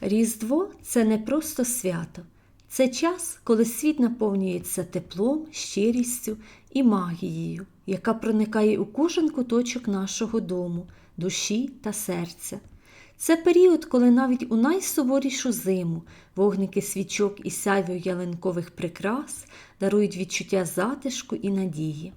Різдво це не просто свято, це час, коли світ наповнюється теплом, щирістю і магією, яка проникає у кожен куточок нашого дому, душі та серця. Це період, коли навіть у найсуворішу зиму вогники свічок і сяйво ялинкових прикрас дарують відчуття затишку і надії.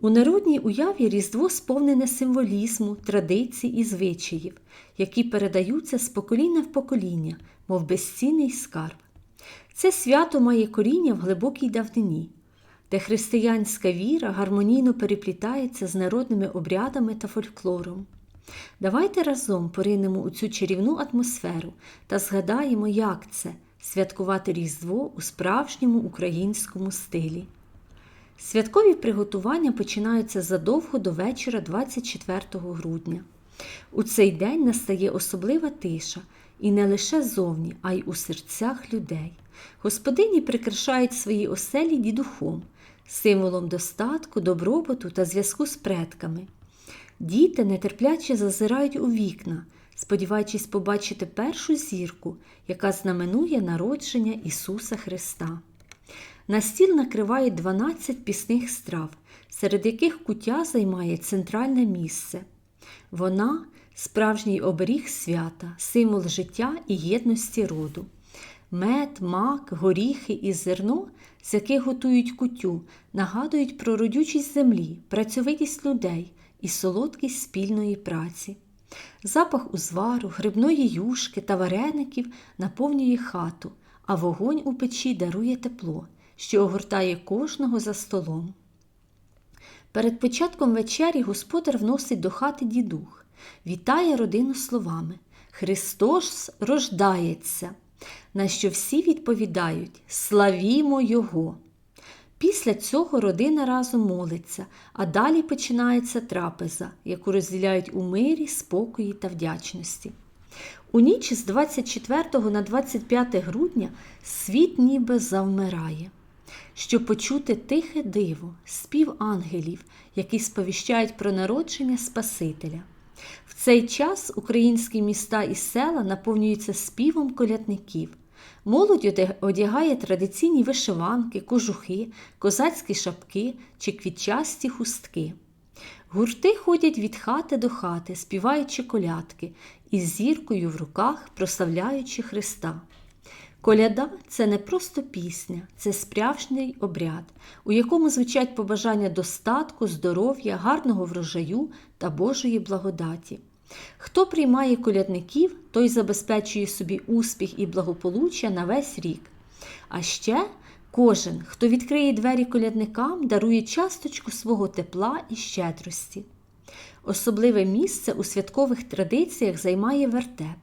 У народній уяві Різдво сповнене символізму, традицій і звичаїв, які передаються з покоління в покоління, мов безцінний скарб. Це свято має коріння в глибокій давнині, де християнська віра гармонійно переплітається з народними обрядами та фольклором. Давайте разом поринемо у цю чарівну атмосферу та згадаємо, як це святкувати Різдво у справжньому українському стилі. Святкові приготування починаються задовго до вечора 24 грудня. У цей день настає особлива тиша, і не лише зовні, а й у серцях людей. Господині прикрашають свої оселі дідухом, символом достатку, добробуту та зв'язку з предками. Діти нетерпляче зазирають у вікна, сподіваючись побачити першу зірку, яка знаменує народження Ісуса Христа. На стіл накривають 12 пісних страв, серед яких куття займає центральне місце. Вона справжній оберіг свята, символ життя і єдності роду. Мед, мак, горіхи і зерно, з яких готують кутю, нагадують про родючість землі, працьовитість людей і солодкість спільної праці. Запах узвару, грибної юшки та вареників наповнює хату, а вогонь у печі дарує тепло, що огортає кожного за столом. Перед початком вечері господар вносить до хати дідух, вітає родину словами Христос рождається, на що всі відповідають Славімо Його! Після цього родина разом молиться, а далі починається трапеза, яку розділяють у мирі, спокої та вдячності. У ніч з 24 на 25 грудня світ ніби завмирає, щоб почути тихе диво, спів ангелів, які сповіщають про народження Спасителя. В цей час українські міста і села наповнюються співом колядників. Молодь одягає традиційні вишиванки, кожухи, козацькі шапки чи квітчасті хустки. Гурти ходять від хати до хати, співаючи колядки із зіркою в руках, прославляючи Христа. Коляда це не просто пісня, це справжній обряд, у якому звучать побажання достатку, здоров'я, гарного врожаю та Божої благодаті. Хто приймає колядників, той забезпечує собі успіх і благополуччя на весь рік. А ще кожен, хто відкриє двері колядникам, дарує часточку свого тепла і щедрості. Особливе місце у святкових традиціях займає вертеп.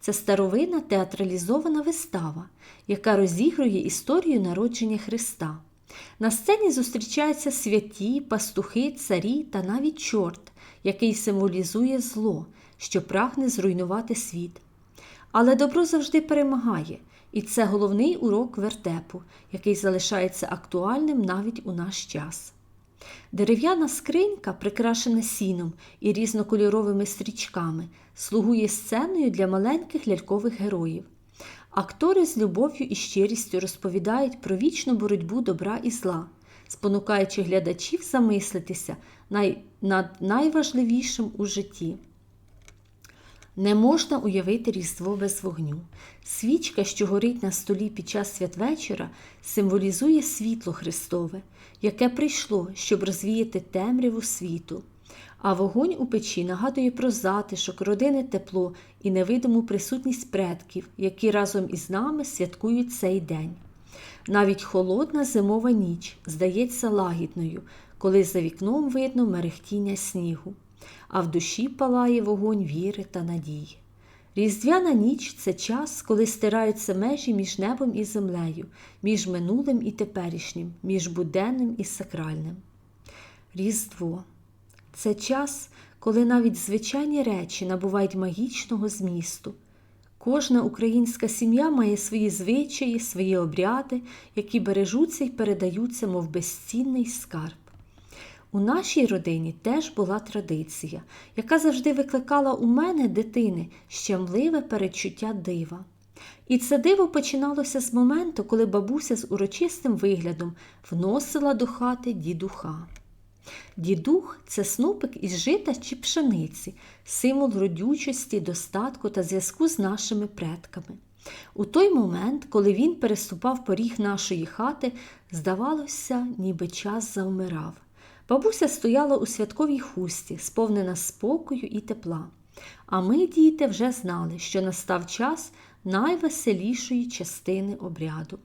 Це старовинна театралізована вистава, яка розігрує історію народження Христа. На сцені зустрічаються святі, пастухи, царі та навіть чорт, який символізує зло, що прагне зруйнувати світ. Але добро завжди перемагає, і це головний урок вертепу, який залишається актуальним навіть у наш час. Дерев'яна скринька, прикрашена сіном і різнокольоровими стрічками, слугує сценою для маленьких лялькових героїв. Актори з любов'ю і щирістю розповідають про вічну боротьбу добра і зла, спонукаючи глядачів замислитися над найважливішим у житті. Не можна уявити Різдво без вогню. Свічка, що горить на столі під час святвечора, символізує світло Христове, яке прийшло, щоб розвіяти темряву світу. А вогонь у печі нагадує про затишок, родинне тепло і невидиму присутність предків, які разом із нами святкують цей день. Навіть холодна зимова ніч здається лагідною, коли за вікном видно мерехтіння снігу, а в душі палає вогонь віри та надії. Різдвяна ніч це час, коли стираються межі між небом і землею, між минулим і теперішнім, між буденним і сакральним. Різдво це час, коли навіть звичайні речі набувають магічного змісту. Кожна українська сім'я має свої звичаї, свої обряди, які бережуться і передаються, мов безцінний скарб. У нашій родині теж була традиція, яка завжди викликала у мене дитини щемливе перечуття дива. І це диво починалося з моменту, коли бабуся з урочистим виглядом вносила до хати дідуха. Дідух це снупик із жита чи пшениці, символ родючості, достатку та зв'язку з нашими предками. У той момент, коли він переступав поріг нашої хати, здавалося, ніби час завмирав. Бабуся стояла у святковій хусті, сповнена спокою і тепла. А ми, діти, вже знали, що настав час найвеселішої частини обряду.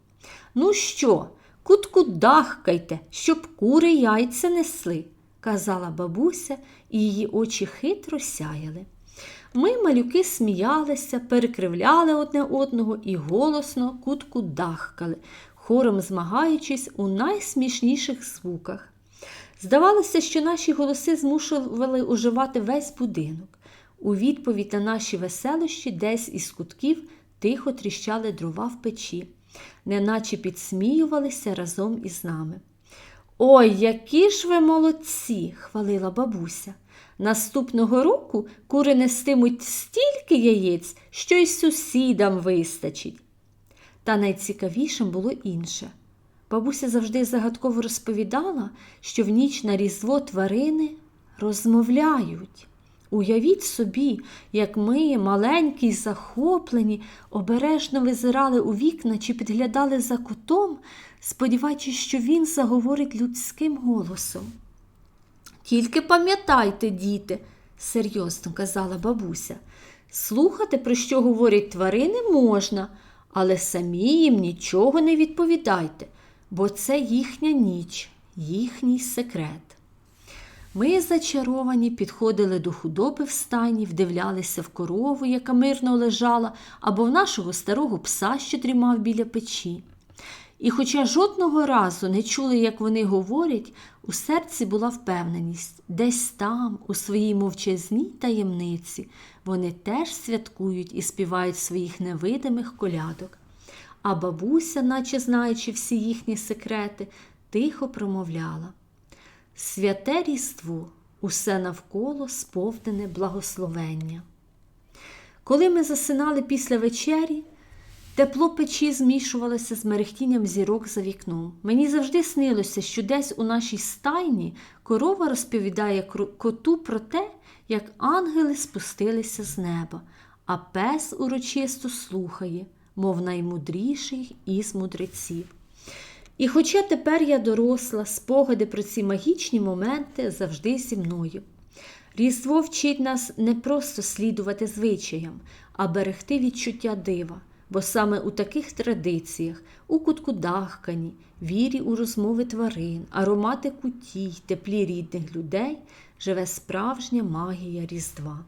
Ну що, кутку дахкайте, щоб кури яйця несли, казала бабуся, і її очі хитро сяяли. Ми, малюки, сміялися, перекривляли одне одного і голосно кутку дахкали, хором змагаючись у найсмішніших звуках. Здавалося, що наші голоси змушували уживати весь будинок. У відповідь на наші веселощі десь із кутків тихо тріщали дрова в печі, неначе підсміювалися разом із нами. Ой, які ж ви молодці! хвалила бабуся. Наступного року кури нестимуть стільки яєць, що й сусідам вистачить. Та найцікавішим було інше. Бабуся завжди загадково розповідала, що в ніч на різдво тварини розмовляють. Уявіть собі, як ми, маленькі й захоплені, обережно визирали у вікна чи підглядали за кутом, сподіваючись, що він заговорить людським голосом. Тільки пам'ятайте, діти, серйозно казала бабуся, слухати, про що говорять тварини, можна, але самі їм нічого не відповідайте, бо це їхня ніч, їхній секрет. Ми, зачаровані, підходили до худоби в стайні, вдивлялися в корову, яка мирно лежала, або в нашого старого пса, що дрімав біля печі. І, хоча жодного разу не чули, як вони говорять, у серці була впевненість, десь там, у своїй мовчазній таємниці, вони теж святкують і співають своїх невидимих колядок. А бабуся, наче знаючи всі їхні секрети, тихо промовляла. Святе різдво, усе навколо сповнене благословення. Коли ми засинали після вечері, тепло печі змішувалося з мерехтінням зірок за вікном. Мені завжди снилося, що десь у нашій стайні корова розповідає коту про те, як ангели спустилися з неба, а пес урочисто слухає, мов наймудріший із мудреців. І хоча тепер я доросла, спогади про ці магічні моменти завжди зі мною. Різдво вчить нас не просто слідувати звичаям, а берегти відчуття дива, бо саме у таких традиціях, у кутку дахкані, вірі у розмови тварин, аромати кутій, теплі рідних людей живе справжня магія Різдва.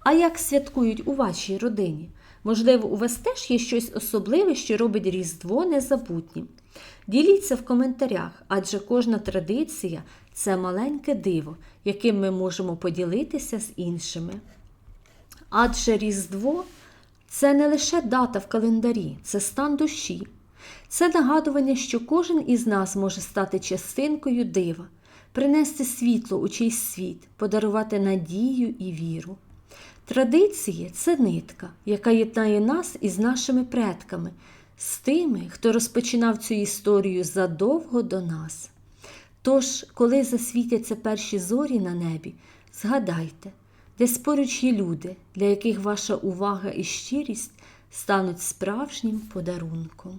А як святкують у вашій родині? Можливо, у вас теж є щось особливе, що робить Різдво незабутнім. Діліться в коментарях, адже кожна традиція це маленьке диво, яким ми можемо поділитися з іншими. Адже Різдво це не лише дата в календарі, це стан душі. Це нагадування, що кожен із нас може стати частинкою дива, принести світло у чийсь світ, подарувати надію і віру. Традиції це нитка, яка єднає нас із нашими предками з тими, хто розпочинав цю історію задовго до нас. Тож, коли засвітяться перші зорі на небі, згадайте, десь поруч є люди, для яких ваша увага і щирість стануть справжнім подарунком.